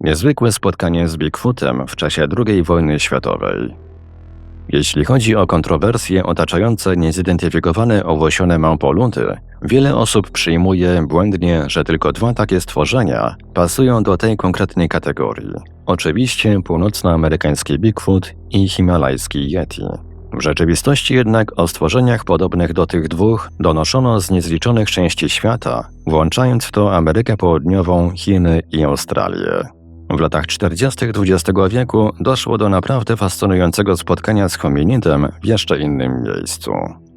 Niezwykłe spotkanie z Bigfootem w czasie II wojny światowej. Jeśli chodzi o kontrowersje otaczające niezidentyfikowane owłosione małpoludy, wiele osób przyjmuje błędnie, że tylko dwa takie stworzenia pasują do tej konkretnej kategorii. Oczywiście północnoamerykański Bigfoot i himalajski Yeti. W rzeczywistości jednak o stworzeniach podobnych do tych dwóch donoszono z niezliczonych części świata, włączając w to Amerykę Południową, Chiny i Australię. W latach 40. XX wieku doszło do naprawdę fascynującego spotkania z hominidem w jeszcze innym miejscu.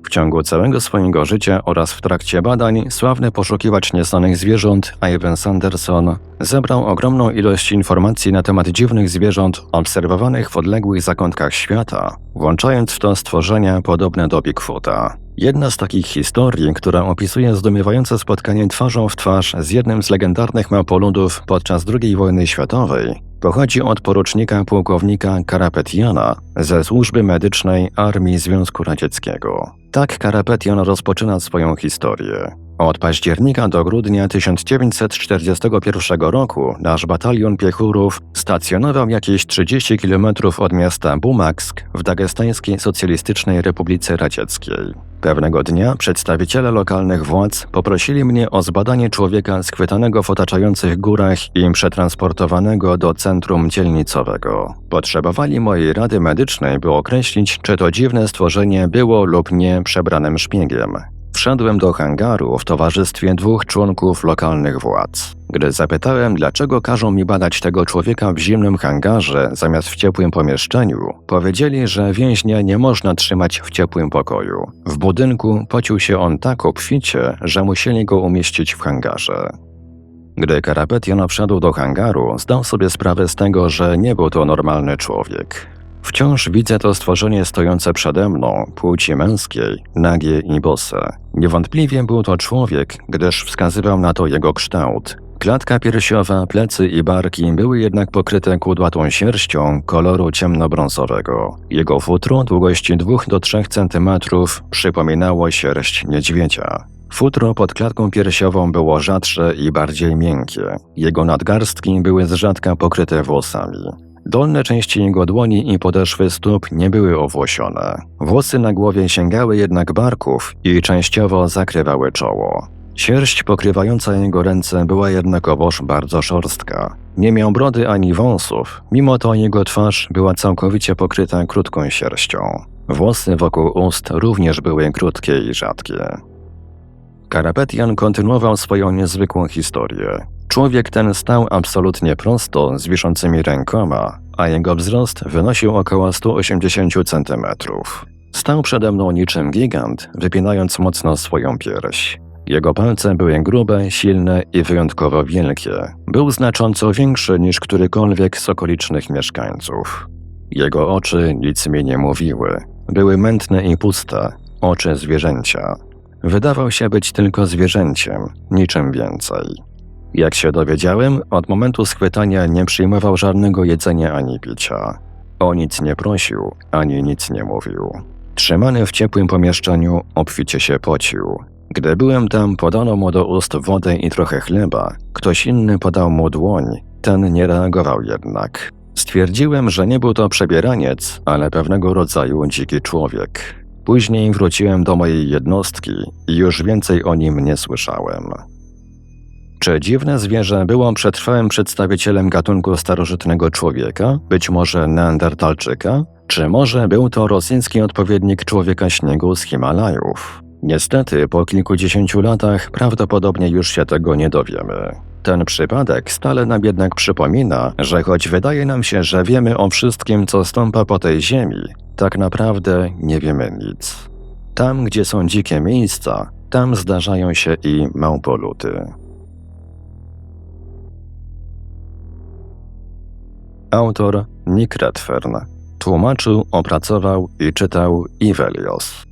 W ciągu całego swojego życia oraz w trakcie badań sławny poszukiwacz nieznanych zwierząt Ivan Sanderson zebrał ogromną ilość informacji na temat dziwnych zwierząt obserwowanych w odległych zakątkach świata, włączając w to stworzenia podobne do Bigfoota. Jedna z takich historii, która opisuje zdumiewające spotkanie twarzą w twarz z jednym z legendarnych małpoludów podczas II wojny światowej, pochodzi od porucznika pułkownika Karapetiana ze służby medycznej Armii Związku Radzieckiego. Tak Karapetian rozpoczyna swoją historię. Od października do grudnia 1941 roku nasz batalion piechurów stacjonował jakieś 30 km od miasta Bumaksk w Dagestańskiej Socjalistycznej Republice Radzieckiej. Pewnego dnia przedstawiciele lokalnych władz poprosili mnie o zbadanie człowieka schwytanego w otaczających górach i przetransportowanego do centrum dzielnicowego. Potrzebowali mojej rady medycznej, by określić, czy to dziwne stworzenie było lub nie przebranym szpiegiem. Wszedłem do hangaru w towarzystwie dwóch członków lokalnych władz. Gdy zapytałem, dlaczego każą mi badać tego człowieka w zimnym hangarze zamiast w ciepłym pomieszczeniu, powiedzieli, że więźnia nie można trzymać w ciepłym pokoju. W budynku pocił się on tak obficie, że musieli go umieścić w hangarze. Gdy Karapetian wszedł do hangaru, zdał sobie sprawę z tego, że nie był to normalny człowiek. Wciąż widzę to stworzenie stojące przede mną, płci męskiej, nagie i bose. Niewątpliwie był to człowiek, gdyż wskazywał na to jego kształt. Klatka piersiowa, plecy i barki były jednak pokryte kudłatą sierścią koloru ciemnobrązowego. Jego futro długości 2 do 3 cm przypominało sierść niedźwiedzia. Futro pod klatką piersiową było rzadsze i bardziej miękkie. Jego nadgarstki były z rzadka pokryte włosami. Dolne części jego dłoni i podeszwy stóp nie były owłosione. Włosy na głowie sięgały jednak barków i częściowo zakrywały czoło. Sierść pokrywająca jego ręce była jednakowoż bardzo szorstka. Nie miał brody ani wąsów, mimo to jego twarz była całkowicie pokryta krótką sierścią. Włosy wokół ust również były krótkie i rzadkie. Karapetian kontynuował swoją niezwykłą historię. Człowiek ten stał absolutnie prosto, z wiszącymi rękoma, a jego wzrost wynosił około 180 cm. Stał przede mną niczym gigant, wypinając mocno swoją pierś. Jego palce były grube, silne i wyjątkowo wielkie. Był znacząco większy niż którykolwiek z okolicznych mieszkańców. Jego oczy nic mi nie mówiły. Były mętne i puste, oczy zwierzęcia. Wydawał się być tylko zwierzęciem, niczym więcej. Jak się dowiedziałem, od momentu schwytania nie przyjmował żadnego jedzenia ani picia. O nic nie prosił, ani nic nie mówił. Trzymany w ciepłym pomieszczeniu, obficie się pocił. Gdy byłem tam, podano mu do ust wodę i trochę chleba. Ktoś inny podał mu dłoń, ten nie reagował jednak. Stwierdziłem, że nie był to przebieraniec, ale pewnego rodzaju dziki człowiek. Później wróciłem do mojej jednostki i już więcej o nim nie słyszałem. Czy dziwne zwierzę było przetrwałym przedstawicielem gatunku starożytnego człowieka, być może neandertalczyka, czy może był to rosyjski odpowiednik człowieka śniegu z Himalajów? Niestety, po kilkudziesięciu latach prawdopodobnie już się tego nie dowiemy. Ten przypadek stale nam jednak przypomina, że choć wydaje nam się, że wiemy o wszystkim, co stąpa po tej ziemi, tak naprawdę nie wiemy nic. Tam, gdzie są dzikie miejsca, tam zdarzają się i małpoluty. Autor Nick Redfern. Tłumaczył, opracował i czytał Ivelios.